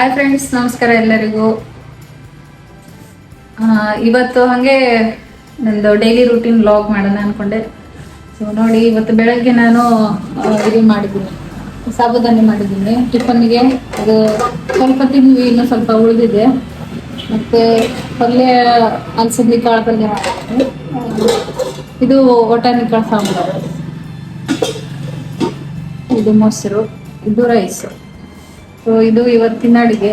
Hi friends ನಮಸ್ಕಾರ ಎಲ್ಲರಿಗೂ. ಇವತ್ತು ಹಾಗೆ ನಂದು ಡೈಲಿ ರೂಟೀನ್ ವ್ಲಾಗ್ ಮಾಡೋಣ ಅನ್ಕೊಂಡೆ. ಸೊ ನೋಡಿ, ಇವತ್ತು ಬೆಳಗ್ಗೆ ನಾನು ಇದು ಮಾಡಿದ್ದೀನಿ. ಸಾಬುದಾನಿ ಮಾಡಿದ್ದೀನಿ. ಟಿಫನ್ಗೆ ಅದು ಸ್ವಲ್ಪ ತಿಂದ್ವಿ, ಇನ್ನು ಸ್ವಲ್ಪ ಉಳಿದಿದೆ. ಮತ್ತೆ ಪಲ್ಯ ಅಲ್ಸಂದಿ ಕಾಳು ಪಲ್ಯ ಇದು ಒಟಾನಿ ಕಾಳು ಸಾಂಬಾರು. ಇದು ಮೊಸರು, ಇದು ರೈಸ್ ಸೊ ಇದು ಇವತ್ತಿನ ಅಡುಗೆ.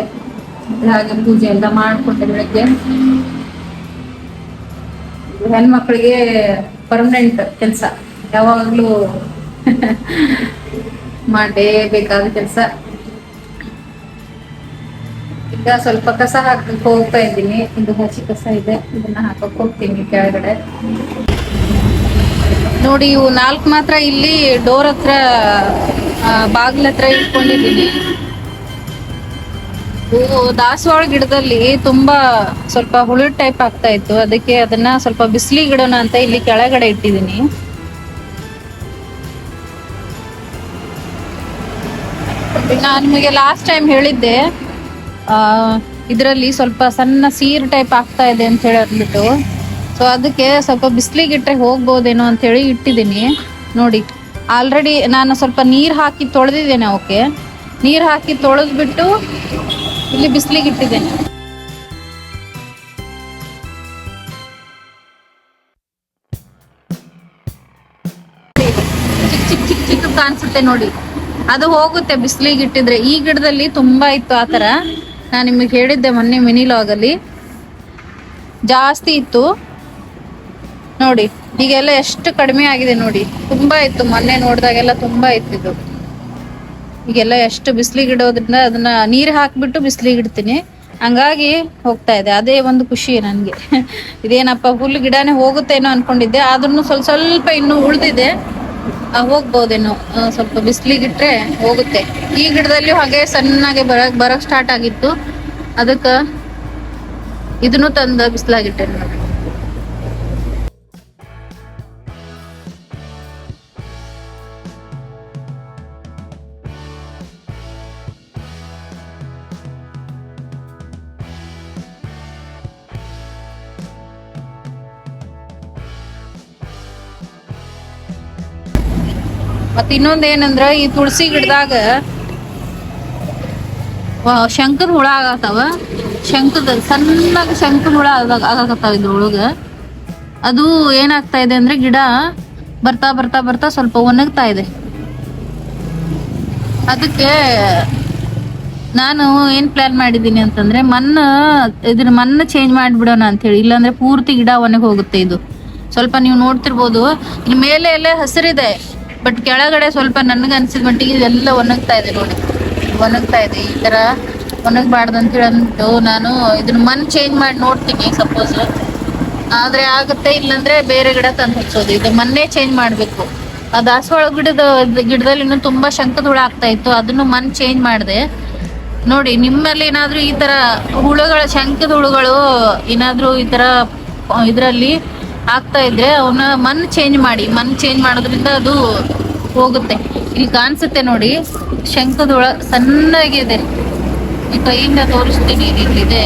ಹಾಗೆ ಪೂಜೆ ಎಲ್ಲ ಮಾಡ್ಕೊಂಡೆ ಬೆಳಗ್ಗೆ. ಹೆಣ್ಮಕ್ಳಿಗೆ ಪರ್ಮನೆಂಟ್ ಕೆಲಸ. ಯಾವಾಗಲೂ ಮಾಡಲೇಬೇಕಾದ ಕೆಲಸ. ಈಗ ಸ್ವಲ್ಪ ಕಸ ಹಾಕಕ್ಕೆ ಹೋಗ್ತಾ ಇದ್ದೀನಿ. ಇದು ಹಸಿ ಕಸ ಇದೆ. ಇದನ್ನ ಹಾಕಕ್ ಹೋಗ್ತೀನಿ ಕೆಳಗಡೆ. ನೋಡಿ, ಇವು ನಾಲ್ಕು ಮಾತ್ರ ಇಲ್ಲಿ ಡೋರ್ ಹತ್ರ ಬಾಗಿಲ ಹತ್ರ ಇಟ್ಕೊಂಡಿದ್ದೀನಿ. ಇವು ದಾಸವಾಳ ಗಿಡದಲ್ಲಿ ತುಂಬಾ ಸ್ವಲ್ಪ ಹುಳು ಟೈಪ್ ಆಗ್ತಾ ಇತ್ತು. ಅದಕ್ಕೆ ಅದನ್ನ ಸ್ವಲ್ಪ ಬಿಸಿಲಿಗೆ ಇಡೋಣ ಅಂತ ಇಲ್ಲಿ ಕೆಳಗಡೆ ಇಟ್ಟಿದ್ದೀನಿ. ನಾನು ನಿಮಗೆ ಲಾಸ್ಟ್ ಟೈಮ್ ಹೇಳಿದ್ದೆ, ಆ, ಇದರಲ್ಲಿ ಸ್ವಲ್ಪ ಸಣ್ಣ ಸೀರ್ ಟೈಪ್ ಆಗ್ತಾ ಇದೆ ಅಂತ ಹೇಳಿ ಅಂದ್ಬಿಟ್ಟು ಸೊ ಅದಕ್ಕೆ ಸ್ವಲ್ಪ ಬಿಸಿಲಿಗೆ ಇಟ್ಟರೆ ಹೋಗ್ಬೋದೇನೋ ಅಂತ ಹೇಳಿ ಇಟ್ಟಿದ್ದೀನಿ. ನೋಡಿ ಆಲ್ರೆಡಿ ನಾನು ಸ್ವಲ್ಪ ನೀರು ಹಾಕಿ ತೊಳೆದಿದ್ದೇನೆ ಅವಕ್ಕೆ. ನೀರು ಹಾಕಿ ತೊಳೆದ್ಬಿಟ್ಟು ಇಲ್ಲಿ ಬಿಸಿಲಿಗೆ ಇಟ್ಟಿದ್ದೇನೆ. ಚಿಕ್ಕ ಚಿಕ್ಕ ಚಿಕ್ಕ ಕಾಣಿಸುತ್ತೆ ನೋಡಿ. ಅದು ಹೋಗುತ್ತೆ ಬಿಸಿಲಿಗೆ ಇಟ್ಟಿದ್ರೆ. ಈ ಗಿಡದಲ್ಲಿ ತುಂಬಾ ಇತ್ತು ಆತರ ನಾನು ನಿಮಗೆ ಹೇಳಿದ್ದೆ ಮೊನ್ನೆ ಮಿನಿ ಲಾಗಲ್ಲಿ ಜಾಸ್ತಿ ಇತ್ತು. ನೋಡಿ, ಈಗೆಲ್ಲ ಎಷ್ಟು ಕಡಿಮೆ ಆಗಿದೆ ನೋಡಿ. ತುಂಬಾ ಇತ್ತು. ಮೊನ್ನೆ ನೋಡಿದಾಗೆಲ್ಲ ತುಂಬಾ ಇತ್ತು ಇದು. ಈಗೆಲ್ಲ ಎಷ್ಟು ಬಿಸಿಲಿಗೆ ಇಡೋದ್ರಿಂದ ಅದನ್ನ ನೀರು ಹಾಕ್ಬಿಟ್ಟು ಬಿಸಿಲಿಗೆ ಇಡ್ತೀನಿ ಹಂಗಾಗಿ ಹೋಗ್ತಾ ಇದೆ. ಅದೇ ಒಂದು ಖುಷಿ ನನಗೆ. ಇದೇನಪ್ಪ ಹುಲ್ಲು ಗಿಡನೇ ಹೋಗುತ್ತೇನೋ ಅನ್ಕೊಂಡಿದ್ದೆ. ಆದ್ರೂ ಸ್ವಲ್ಪ ಸ್ವಲ್ಪ ಇನ್ನು ಉಳಿದಿದೆ. ಹೋಗ್ಬೋದೇನೋ. ಸ್ವಲ್ಪ ಬಿಸಿಲಿಗೆ ಇಟ್ರೆ ಹೋಗುತ್ತೆ. ಈ ಗಿಡದಲ್ಲಿ ಹಾಗೆ ಸಣ್ಣಗೆ ಬರಕ್ ಬರಕ್ ಸ್ಟಾರ್ಟ್ ಆಗಿತ್ತು. ಅದಕ್ಕೆ ಇದನ್ನು ತಂದ ಬಿಸಿಲಾಗಿಟ್ಟೆ ನೋಡಿ ಮತ್ ಇನ್ನೊಂದ್ ಏನಂದ್ರ, ಈ ತುಳಸಿ ಗಿಡದಾಗ ಶಂಕದ ಹುಳ ಆಗತ್ತಾವ. ಶಂಕದ, ಸಣ್ಣಗೆ ಶಂಕದ ಹುಳ ಆಗಾಕತ್ತಾವ ಇದ್ರೊಳಗ ಅದು ಏನಾಗ್ತಾ ಇದೆ ಅಂದ್ರೆ ಗಿಡ ಬರ್ತಾ ಬರ್ತಾ ಬರ್ತಾ ಸ್ವಲ್ಪ ಒಣಗ್ತಾ ಇದೆ. ಅದಕ್ಕೆ ನಾನು ಏನ್ ಪ್ಲಾನ್ ಮಾಡಿದ್ದೀನಿ ಅಂತಂದ್ರೆ, ಮಣ್ಣು, ಇದ್ರ ಮಣ್ಣು ಚೇಂಜ್ ಮಾಡಿಬಿಡೋಣ ಅಂತ ಹೇಳಿ ಇಲ್ಲಾಂದ್ರೆ ಪೂರ್ತಿ ಗಿಡ ಒಣಗಿ ಹೋಗುತ್ತೆ ಇದು. ಸ್ವಲ್ಪ ನೀವು ನೋಡ್ತಿರ್ಬೋದು. ಇಲ್ಲಿ ಮೇಲೆ ಎಲ್ಲ ಹಸಿರಿದೆ. ಬಟ್ ಕೆಳಗಡೆ ಸ್ವಲ್ಪ ನನಗೆ ಅನ್ಸಿದ ಮಟ್ಟಿಗೆ ಇದೆಲ್ಲ ಒಣಗ್ತಾ ಇದೆ ನೋಡಿ. ಒಣಗ್ತಾ ಇದೆ, ಈ ತರ ಒಣಗಬಾರ್ದು ಅಂತ ಹೇಳಿ ನಾನು ಇದನ್ನ ಮನ್ ಚೇಂಜ್ ಮಾಡಿ ನೋಡ್ತೀನಿ ಸಪೋಸ್ ಆದ್ರೆ ಆಗುತ್ತೆ, ಇಲ್ಲಂದ್ರೆ ಬೇರೆ ಗಿಡ ತಂದು ಹಚ್ಚೋದು ಇದು ಮೊನ್ನೆ ಚೇಂಜ್ ಮಾಡಬೇಕು. ಆ ದಾಸವಾಳ ಗಿಡದ, ಗಿಡದಲ್ಲಿ ಇನ್ನೂ ತುಂಬಾ ಶಂಕದ ಹುಳ ಆಗ್ತಾ ಇತ್ತು, ಅದನ್ನು ಮನ್ ಚೇಂಜ್ ಮಾಡಿದೆ. ನೋಡಿ, ನಿಮ್ಮಲ್ಲಿ ಏನಾದರೂ ಈ ತರ ಹುಳುಗಳ ಶಂಕದ ಹುಳುಗಳು ಏನಾದರೂ ಈ ತರ, ಇದರಲ್ಲಿ ಆಗ್ತಾ ಇದ್ರೆ ಅವನ ಮನ್ ಚೇಂಜ್ ಮಾಡಿ, ಮನ್ ಚೇಂಜ್ ಮಾಡೋದ್ರಿಂದ ಅದು ಹೋಗುತ್ತೆ. ಇಲ್ಲಿ ಕಾಣಿಸುತ್ತೆ ನೋಡಿ ಶಂಕದೊಳ ಸಣ್ಣಾಗಿದೆ. ಈ ಕೈಯಿಂದ ತೋರಿಸ್ತೀನಿ ಇಲ್ಲಿದೆ.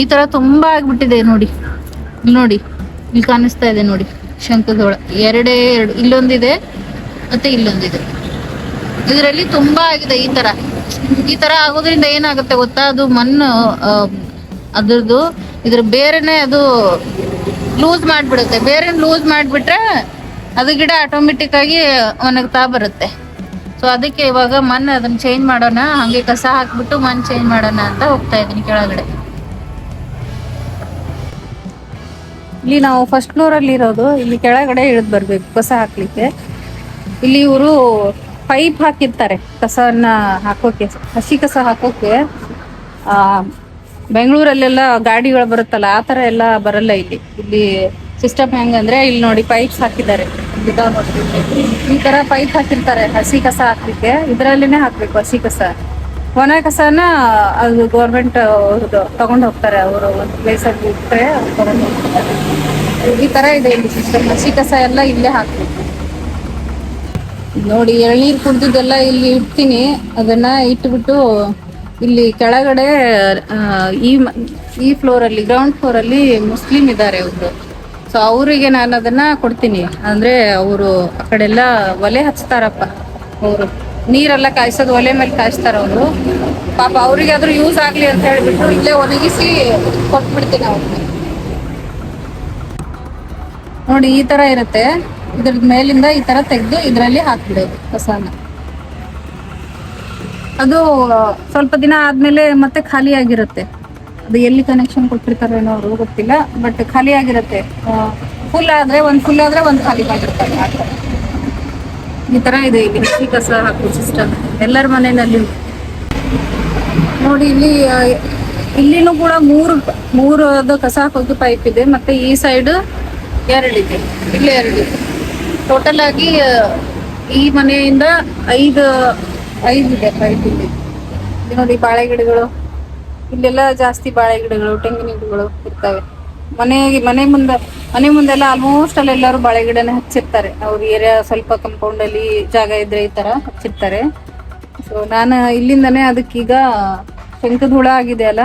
ಈ ತರ ತುಂಬಾ ಆಗ್ಬಿಟ್ಟಿದೆ ನೋಡಿ. ನೋಡಿ, ಇಲ್ಲಿ ಕಾಣಿಸ್ತಾ ಇದೆ ನೋಡಿ ಶಂಕದೊಳ ಎರಡೇ ಎರಡು, ಇಲ್ಲೊಂದಿದೆ ಮತ್ತೆ ಇಲ್ಲೊಂದಿದೆ. ಇದರಲ್ಲಿ ತುಂಬಾ ಆಗಿದೆ ಈ ತರ. ಈ ತರ ಆಗೋದ್ರಿಂದ ಏನಾಗುತ್ತೆ ಗೊತ್ತಾ? ಅದು ಮಣ್ಣು ಅದ್ರದ್ದು ಇದ್ರ ಬೇರೆನೆ ಅದು ಲೂಸ್ ಮಾಡ್ಬಿಡುತ್ತೆ. ಬೇರೆ ಲೂಸ್ ಮಾಡ್ಬಿಟ್ರೆ ಅದು ಗಿಡ ಆಟೋಮೆಟಿಕ್ ಆಗಿ ಒಣಗ್ತಾ ಬರುತ್ತೆ. ಸೊ ಅದಕ್ಕೆ ಇವಾಗ ಮಣ್ಣು ಅದನ್ನ ಚೇಂಜ್ ಮಾಡೋಣ, ಹಂಗೆ ಕಸ ಹಾಕ್ಬಿಟ್ಟು ಮಣ್ಣು ಚೇಂಜ್ ಮಾಡೋಣ ಅಂತ ಹೋಗ್ತಾ ಇದೀನಿ ಕೆಳಗಡೆ. ಇಲ್ಲಿ ನಾವು ಫಸ್ಟ್ ಫ್ಲೋರ್ ಅಲ್ಲಿ ಇರೋದು. ಇಲ್ಲಿ ಕೆಳಗಡೆ ಇಳಿದು ಬರ್ಬೇಕು, ಕಸ ಹಾಕ್ಲಿಕ್ಕೆ. ಇಲ್ಲಿ ಇವರು ಪೈಪ್ ಹಾಕಿರ್ತಾರೆ ಕಸವನ್ನ ಹಾಕೋಕೆ, ಹಸಿ ಕಸ ಹಾಕೋಕೆ. ಬೆಂಗಳೂರಲ್ಲೆಲ್ಲ ಗಾಡಿಗಳು ಬರುತ್ತಲ್ಲ, ಆ ತರ ಎಲ್ಲ ಬರಲ್ಲ ಇಲ್ಲಿ. ಇಲ್ಲಿ ಸಿಸ್ಟಮ್ ಹೆಂಗಂದ್ರೆ ಇಲ್ಲಿ ನೋಡಿ ಪೈಪ್ಸ್ ಹಾಕಿದ್ದಾರೆ. ಈ ತರ ಪೈಪ್ ಹಾಕಿರ್ತಾರೆ, ಹಸಿ ಕಸ ಹಾಕ್ಲಿಕ್ಕೆ. ಇದ್ರಲ್ಲಿನೇ ಹಾಕ್ಬೇಕು ಹಸಿ ಕಸ. ಒಣ ಕಸನ ಅದು ಗೌರ್ಮೆಂಟ್ ಅವ್ರದ್ದು ತಗೊಂಡು ಹೋಗ್ತಾರೆ, ಅವರು ಒಂದು ಪ್ಲೇಸ್ ಅಲ್ಲಿ ಇಟ್ಟರೆ ಈ ತರ ಇದೆ ಇಲ್ಲಿ ಸಿಸ್ಟಮ್ ಹಸಿ ಕಸ ಎಲ್ಲ ಇಲ್ಲೇ ಹಾಕ್ಬೇಕು. ನೋಡಿ ಎಳ್ನೀರು ಕುಡ್ದಿದ್ದೆಲ್ಲ ಇಲ್ಲಿ ಇಡ್ತೀನಿ. ಅದನ್ನ ಇಟ್ಬಿಟ್ಟು ಇಲ್ಲಿ ಕೆಳಗಡೆ ಈ ಈ ಫ್ಲೋರಲ್ಲಿ ಗ್ರೌಂಡ್ ಫ್ಲೋರಲ್ಲಿ ಮುಸ್ಲಿಂ ಇದ್ದಾರೆ ಒಬ್ರು. ಸೊ ಅವರಿಗೆ ನಾನು ಅದನ್ನ ಕೊಡ್ತೀನಿ. ಅಂದ್ರೆ ಅವರು ಆ ಕಡೆಲ್ಲ ಒಲೆ ಹಚ್ತಾರಪ್ಪ ಅವರು. ನೀರೆಲ್ಲ ಕಾಯಿಸೋದು, ಒಲೆ ಮೇಲೆ ಕಾಯಿಸ್ತಾರ ಅವರು. ಪಾಪ ಅವ್ರಿಗಾದ್ರೂ ಯೂಸ್ ಆಗ್ಲಿ ಅಂತ ಹೇಳ್ಬಿಟ್ಟು ಇಲ್ಲೇ ಒಣಗಿಸಿ ಕೊಟ್ಬಿಡ್ತೀನಿ ಅವ್ರಿಗೆ ನೋಡಿ, ಈ ತರ ಇರುತ್ತೆ. ಇದ್ರದ್ ಮೇಲಿಂದ ಈ ತರ ತೆಗೆದು ಇದರಲ್ಲಿ ಹಾಕ್ಬಿಡೋದು, ಕಸನ. ಅದು, ಸ್ವಲ್ಪ ದಿನ ಆದ್ಮೇಲೆ ಮತ್ತೆ ಖಾಲಿ ಆಗಿರುತ್ತೆ. ಅದು ಎಲ್ಲಿ ಕನೆಕ್ಷನ್ ಕೊಟ್ಟಿರ್ತಾರೆ ಅವರು ಗೊತ್ತಿಲ್ಲ ಬಟ್ ಖಾಲಿ ಆಗಿರುತ್ತೆ. ಫುಲ್ ಆದ್ರೆ ಒಂದ್ ಫುಲ್ ಆದ್ರೆ ಒಂದ್ ಖಾಲಿ. ಈ ತರ ಇದೆ ಇಲ್ಲಿ ಕಸ ಹಾಕೋ ಸಿಸ್ಟಮ್ ಎಲ್ಲರ ಮನೆಯಲ್ಲಿ? ನೋಡಿ, ಇಲ್ಲಿ ಇಲ್ಲಿನು ಇಲ್ಲಿನೂ ಕೂಡ ಮೂರು ಮೂರು ಕಸ ಹಾಕೋದು ಪೈಪ್ ಇದೆ, ಮತ್ತೆ ಈ ಸೈಡ್ ಎರಡಿದೆ ಇಲ್ಲಿ ಎರಡಿದೆ ಟೋಟಲ್ ಆಗಿ ಈ ಮನೆಯಿಂದ ಐದು ಐದಿದೆ ಪೈಪ್ ಇಲ್ಲಿ. ನೋಡಿ ಬಾಳೆ ಗಿಡಗಳು. ಇಲ್ಲೆಲ್ಲ ಜಾಸ್ತಿ ಬಾಳೆ ಗಿಡಗಳು, ತೆಂಗಿನ ಗಿಡಗಳು ಇರ್ತವೆ. ಮನೆ ಮನೆ ಮುಂದೆ, ಮನೆ ಮುಂದೆಲ್ಲ ಆಲ್ಮೋಸ್ಟ್ ಅಲ್ಲಿ ಎಲ್ಲರೂ ಬಾಳೆ ಗಿಡನ ಹಚ್ಚಿರ್ತಾರೆ. ಅವ್ರ ಏರಿಯಾ ಸ್ವಲ್ಪ ಕಂಪೌಂಡ್ ಅಲ್ಲಿ ಜಾಗ ಇದ್ರೆ ಈ ತರ ಹಚ್ಚಿರ್ತಾರೆ. ಸೊ ನಾನು ಇಲ್ಲಿಂದನೇ ಅದಕ್ಕೀಗ ಶಂಕದ ಹುಳ ಆಗಿದೆ ಅಲ್ಲ,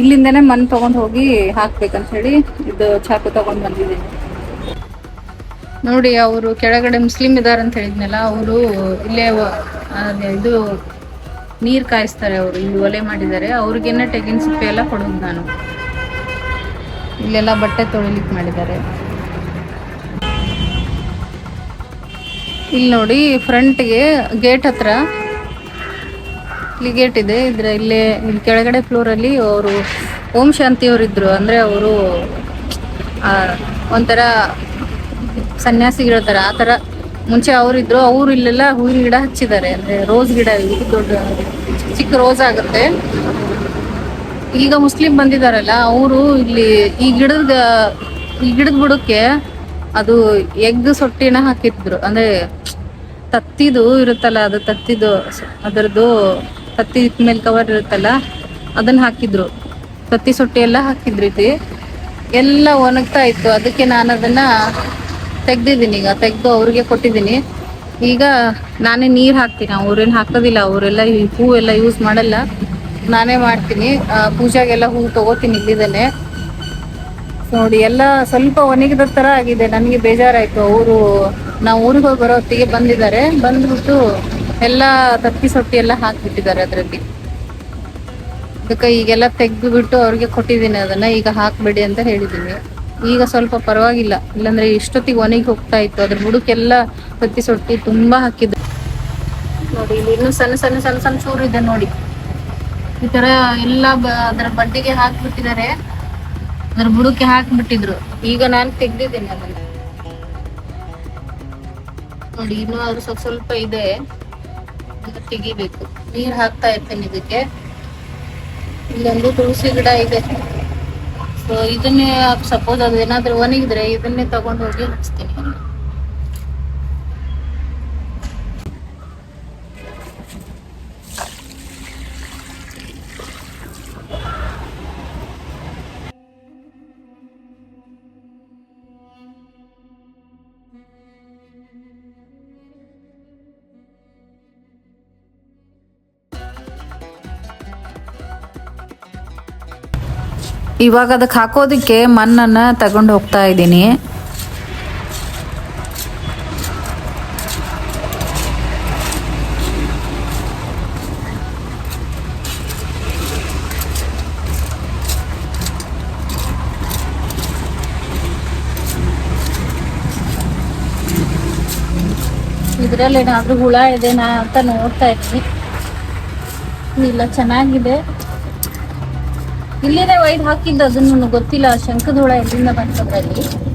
ಇಲ್ಲಿಂದನೇ ಮಣ್ಣು ತಗೊಂಡ್ ಹೋಗಿ ಹಾಕ್ಬೇಕಂತ ಹೇಳಿ ಇದು ಚಾಕು ತಗೊಂಡ್ ಬಂದಿದ್ದೀನಿ. ನೋಡಿ, ಅವರು ಕೆಳಗಡೆ ಮುಸ್ಲಿಂ ಇದಾರಂತ ಹೇಳಿದ್ನಲ್ಲ, ಅವರು ಇಲ್ಲೇ ಇದು ನೀರ್ ಕಾಯಿಸ್ತಾರೆ ಅವರು, ಇಲ್ಲಿ ಒಲೆ ಮಾಡಿದ್ದಾರೆ. ಅವ್ರಿಗೇನೆ ತೆಗಿನ ಸಿಪ್ಪೆ ಎಲ್ಲ ಕೊಡೋದು ನಾನು. ಇಲ್ಲೆಲ್ಲ ಬಟ್ಟೆ ತೊಳಿಲಿಕ್ಕೆ ಮಾಡಿದ್ದಾರೆ. ಇಲ್ಲಿ ನೋಡಿ ಫ್ರಂಟ್ಗೆ ಗೇಟ್ ಹತ್ರ, ಇಲ್ಲಿ ಗೇಟ್ ಇದೆ. ಇದ್ರ ಇಲ್ಲೇ, ಇಲ್ಲಿ ಕೆಳಗಡೆ ಫ್ಲೋರಲ್ಲಿ ಅವರು ಓಂ ಶಾಂತಿ ಅವ್ರು ಇದ್ರು ಅಂದ್ರೆ ಅವರು ಒಂಥರ ಸನ್ಯಾಸಿಗಳ ಥರ ಆ ತರ ಮುಂಚೆ ಅವರಿದ್ರು, ಅವ್ರು ಇಲ್ಲೆಲ್ಲ ಹೂವಿನ ಗಿಡ ಹಚ್ಚಿದ್ದಾರೆ. ಅಂದ್ರೆ ರೋಸ್ ಗಿಡ, ಇದು ದೊಡ್ಡ ಚಿಕ್ಕ ರೋಸ್ ಆಗುತ್ತೆ. ಈಗ ಮುಸ್ಲಿಂ ಬಂದಿದಾರಲ್ಲ ಅವರು ಇಲ್ಲಿ ಈ ಗಿಡದ ಈ ಗಿಡದ ಬುಡಕ್ಕೆ ಅದು ಎಗ್ ಸೊಟ್ಟಿನ ಹಾಕಿದ್ರು. ಅಂದ್ರೆ ತತ್ತಿದು ಇರುತ್ತಲ್ಲ, ಅದು ತತ್ತಿದು, ಅದರದ್ದು ತತ್ತಿ ಮೇಲೆ ಕವರ್ ಇರುತ್ತಲ್ಲ, ಅದನ್ನ ಹಾಕಿದ್ರು. ತತ್ತಿ ಸೊಟ್ಟಿ ಎಲ್ಲ ಹಾಕಿದ್ರು ಎಲ್ಲ ಒಣಗ್ತಾ ಇತ್ತು. ಅದಕ್ಕೆ ನಾನು ಅದನ್ನ ತೆಗ್ದಿದ್ದೀನಿ ಈಗ, ತೆಗ್ದು ಅವ್ರಿಗೆ ಕೊಟ್ಟಿದ್ದೀನಿ. ಈಗ ನಾನೇ ನೀರು ಹಾಕ್ತೀನಿ ಅವ್ರೇನು ಹಾಕೋದಿಲ್ಲ ಅವರೆಲ್ಲ ಈ ಹೂ ಎಲ್ಲ ಯೂಸ್ ಮಾಡಲ್ಲ. ನಾನೇ ಮಾಡ್ತೀನಿ ಪೂಜಾಗೆಲ್ಲ ಹೂ ತಗೋತೀನಿ ಇಲ್ಲಿದ್ದೇನೆ ನೋಡಿ, ಎಲ್ಲ ಸ್ವಲ್ಪ ಒಣಗಿದ ತರ ಆಗಿದೆ, ನನಗೆ ಬೇಜಾರಾಯಿತು. ಅವರು, ನಾವು ಊರಿಗೆ ಹೋಗಿ ಬರೋ ಹೊತ್ತಿಗೆ ಬಂದಿದ್ದಾರೆ. ಬಂದ್ಬಿಟ್ಟು ಎಲ್ಲ ತಪ್ಪಿ ಸೊಟ್ಟಿ ಎಲ್ಲ ಹಾಕ್ಬಿಟ್ಟಿದ್ದಾರೆ ಅದರಲ್ಲಿ. ಅದಕ್ಕೆ ಈಗೆಲ್ಲ ತೆಗೆದು ಬಿಟ್ಟು ಅವ್ರಿಗೆ ಕೊಟ್ಟಿದ್ದೀನಿ, ಅದನ್ನ ಈಗ ಹಾಕ್ಬೇಡಿ ಅಂತ ಹೇಳಿದ್ದೀನಿ. ಈಗ ಸ್ವಲ್ಪ ಪರವಾಗಿಲ್ಲ. ಇಲ್ಲಾಂದ್ರೆ ಇಷ್ಟೊತ್ತಿಗೆ ಒಣಗಿ ಹೋಗ್ತಾ ಇತ್ತು. ಅದ್ರ ಬುಡಕ್ಕೆಲ್ಲ ಹತ್ತಿ ಸೊಟ್ಟಿ ತುಂಬಾ ಹಾಕಿದ್ರು. ನೋಡಿ, ಇಲ್ಲಿ ಇನ್ನು ಸಣ್ಣ ಸಣ್ಣ ಸಣ್ಣ ಸಣ್ಣ ಚೂರು ಇದೆ ನೋಡಿ. ಈ ತರ ಎಲ್ಲ ಅದರ ಬಡ್ಡಿಗೆ ಹಾಕ್ಬಿಟ್ಟಿದ್ದಾರೆ. ಅದ್ರ ಬುಡಕ್ಕೆ ಹಾಕ್ಬಿಟ್ಟಿದ್ರು. ಈಗ ನಾನು ತೆಗ್ದಿದ್ದೀನಿ ಅದನ್ನ. ನೋಡಿ, ಇನ್ನು ಅದ್ರ ಸ್ವಲ್ಪ ಸ್ವಲ್ಪ ಇದೆ. ತೆಗಿಬೇಕು. ನೀರ್ ಹಾಕ್ತಾ ಇರ್ತೇನೆ ಇದಕ್ಕೆ. ಇಲ್ಲೊಂದು ತುಳಸಿ ಗಿಡ ಇದೆ. ಸೊ ಇದನ್ನೇ ಸಪೋಸ್ ಅದು ಏನಾದ್ರೂ ಒಣಗಿದ್ರೆ ಇದನ್ನೇ ತಗೊಂಡು ಹೋಗಿ ಹಚ್ತೀನಿ ಇವಾಗ ಅದಕ್ಕೆ ಹಾಕೋದಕ್ಕೆ ಮಣ್ಣನ್ನ ತಗೊಂಡು ಹೋಗ್ತಾ ಇದ್ದೀನಿ. ಇದ್ರಲ್ಲಿ ಏನಾದ್ರೂ ಹುಳ ಇದೆನಾ ಅಂತ ನೋಡ್ತಾ ಇದ್ದೀನಿ. ಇಲ್ಲ, ಚೆನ್ನಾಗಿದೆ. ಇಲ್ಲಿದೆ ವೈಟ್ ಹಾಕಿದ್ದು ಅದನ್ನು ಗೊತ್ತಿಲ್ಲ. ಶಂಕದ ಹುಳ ಎಲ್ಲಿಂದ ಬಂತದ್ರಲ್ಲಿ?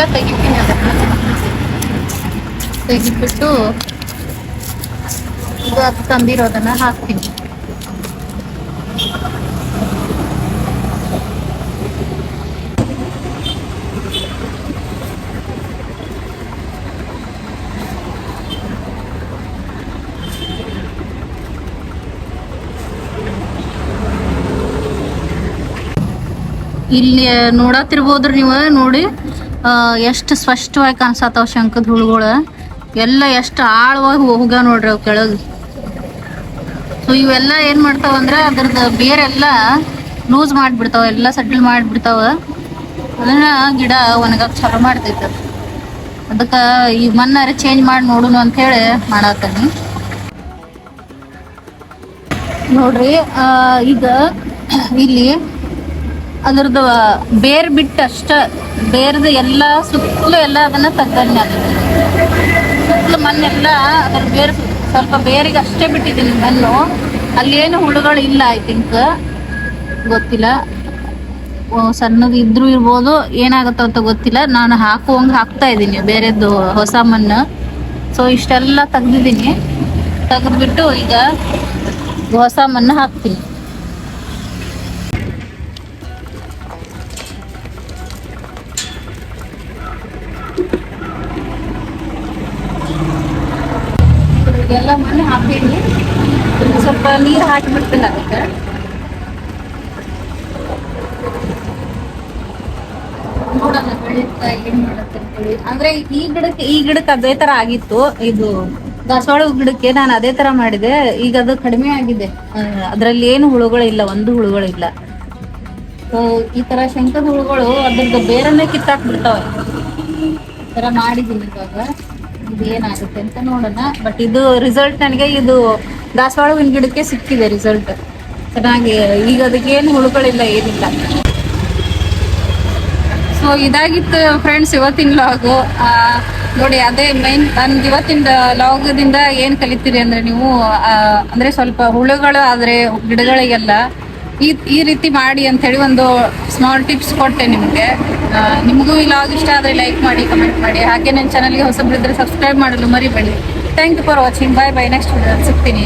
ಮಣ್ಣೆಲ್ಲ ತೆಗಿತೀನಿ ತೆಗಿಬಿಟ್ಟು ಇದು ಅದು ತಂದಿರೋದನ್ನ ಹಾಕ್ತೀನಿ. ಇಲ್ಲಿ ನೋಡತ್ತಿರ್ಬೋದ್ರಿ ನೀವು ನೋಡಿ. ಎಷ್ಟು ಸ್ಪಷ್ಟವಾಗಿ ಕಾಣಿಸತ್ತಾವ ಶಂಕದ ಹುಳುಗಳು? ಎಲ್ಲ ಎಷ್ಟು ಆಳವಾಗಿ ಹೋಗ್ಯಾವ ನೋಡ್ರಿ ಅವು ಕೆಳಗೆ. ಸೊ ಇವೆಲ್ಲ ಏನ್ ಮಾಡ್ತಾವ ಅಂದ್ರೆ ಅದ್ರದ್ದು ಬೇರೆಲ್ಲ ಲೂಸ್ ಮಾಡ್ಬಿಡ್ತಾವ, ಎಲ್ಲ ಸೆಟ್ಲ್ ಮಾಡ್ಬಿಡ್ತಾವ. ಅದನ್ನ ಗಿಡ ಒಣಗಕ್ಕೆ ಚಾಲು ಮಾಡ್ತೈತೆ ಅದಕ್ಕೆ ಈ ಮಣ್ಣಾರ ಚೇಂಜ್ ಮಾಡಿ ನೋಡೋಣ ಅಂತ ಹೇಳಿ ಮಾಡತ್ತೀನಿ ನೋಡ್ರಿ ಈಗ ಇಲ್ಲಿ ಅದ್ರದ್ದು ಬೇರ್ ಬಿಟ್ಟು ಅಷ್ಟ. ಬೇರ್ದು ಎಲ್ಲ ಸುತ್ತಲೂ ಎಲ್ಲ ಅದನ್ನ ತಗ್ಗಣ್ಣ ಸುತ್ತಲೂ ಮಣ್ಣೆಲ್ಲ ಅದ್ರ ಬೇರ್ ಸ್ವಲ್ಪ ಬೇರಿಗೆ ಅಷ್ಟೇ ಬಿಟ್ಟಿದ್ದೀನಿ ಮಣ್ಣು. ಅಲ್ಲಿ ಏನು ಹುಳುಗಳು ಇಲ್ಲ ಐ ತಿಂಕ್ ಗೊತ್ತಿಲ್ಲ. ಸಣ್ಣದು ಇದ್ರು ಇರ್ಬೋದು, ಏನಾಗುತ್ತೋ ಅಂತ ಗೊತ್ತಿಲ್ಲ. ನಾನು ಹಾಕುವಂಗೆ ಹಾಕ್ತಾ ಇದ್ದೀನಿ, ಬೇರೆದ್ದು ಹೊಸ ಮಣ್ಣು. ಸೊ ಇಷ್ಟೆಲ್ಲ ತೆಗ್ದಿದ್ದೀನಿ. ತೆಗೆದ್ಬಿಟ್ಟು ಈಗ ಹೊಸ ಮಣ್ಣು ಹಾಕ್ತೀನಿ. ನೀರು ಹಾಕಿಬಿಡ್ತೀನಿ ಅದಕ್ಕೆ. ಅಂದ್ರೆ ಈ ಗಿಡಕ್ಕೆ ಈ ಗಿಡಕ್ಕೆ ಅದೇ ತರ ಆಗಿತ್ತು. ಇದು ದಾಸವಾಳ ಗಿಡಕ್ಕೆ ನಾನು ಅದೇ ತರ ಮಾಡಿದೆ. ಈಗ ಅದು ಕಡಿಮೆ ಆಗಿದೆ. ಅದರಲ್ಲಿ ಏನು ಹುಳುಗಳಿಲ್ಲ, ಒಂದು ಹುಳುಗಳು ಇಲ್ಲ ಈ ತರ ಶಂಕದ ಹುಳುಗಳು ಅದ್ರದ್ದು ಬೇರನ್ನೇ ಕಿತ್ತಾಕ್ ಬಿಡ್ತಾವೆ ಈ ತರ ಮಾಡಿದ್ದೀನಿ ಇವಾಗ. ಇದು ಏನಾಗುತ್ತೆ ಅಂತ ನೋಡೋಣ. ಬಟ್ ಇದು ರಿಸಲ್ಟ್ ನನಗೆ ಇದು ದಾಸವಾಳ ಹೂವಿನ ಗಿಡಕ್ಕೆ ಸಿಕ್ಕಿದೆ ರಿಸಲ್ಟ್ ಚೆನ್ನಾಗಿ, ಈಗ ಅದಕ್ಕೆ ಏನು ಹುಳುಗಳಿಲ್ಲ, ಏನಿಲ್ಲ. ಸೊ ಇದಾಗಿತ್ತು ಫ್ರೆಂಡ್ಸ್ ಇವತ್ತಿನ ಲಾಗು ನೋಡಿ, ಅದೇ ಮೈನ್ ನನ್ಗೆ ಇವತ್ತಿನ ಲಾಗದಿಂದ ಏನ್ ಕಲಿತೀರಿ ಅಂದ್ರೆ ನೀವು ಅಂದ್ರೆ ಸ್ವಲ್ಪ ಹುಳುಗಳು ಆದ್ರೆ ಗಿಡಗಳಿಗೆಲ್ಲ, ಈ ಈ ರೀತಿ ಮಾಡಿ ಅಂತ ಹೇಳಿ ಒಂದು ಸ್ಮಾಲ್ ಟಿಪ್ಸ್ ಕೊಟ್ಟೆ ನಿಮಗೆ. ನಿಮಗೂ ಈ ಲಾಗ್ ಇಷ್ಟ ಆದ್ರೆ ಲೈಕ್ ಮಾಡಿ ಕಮೆಂಟ್ ಮಾಡಿ. ಹಾಗೆ ನನ್ನ ಚಾನಲ್ಗೆ ಹೊಸಬ್ರಿದ್ರೆ ಸಬ್ಸ್ಕ್ರೈಬ್ ಮಾಡಲು ಮರಿಬೇಡಿ. Thank you for watching bye bye next ಸಿಗ್ತೀನಿ.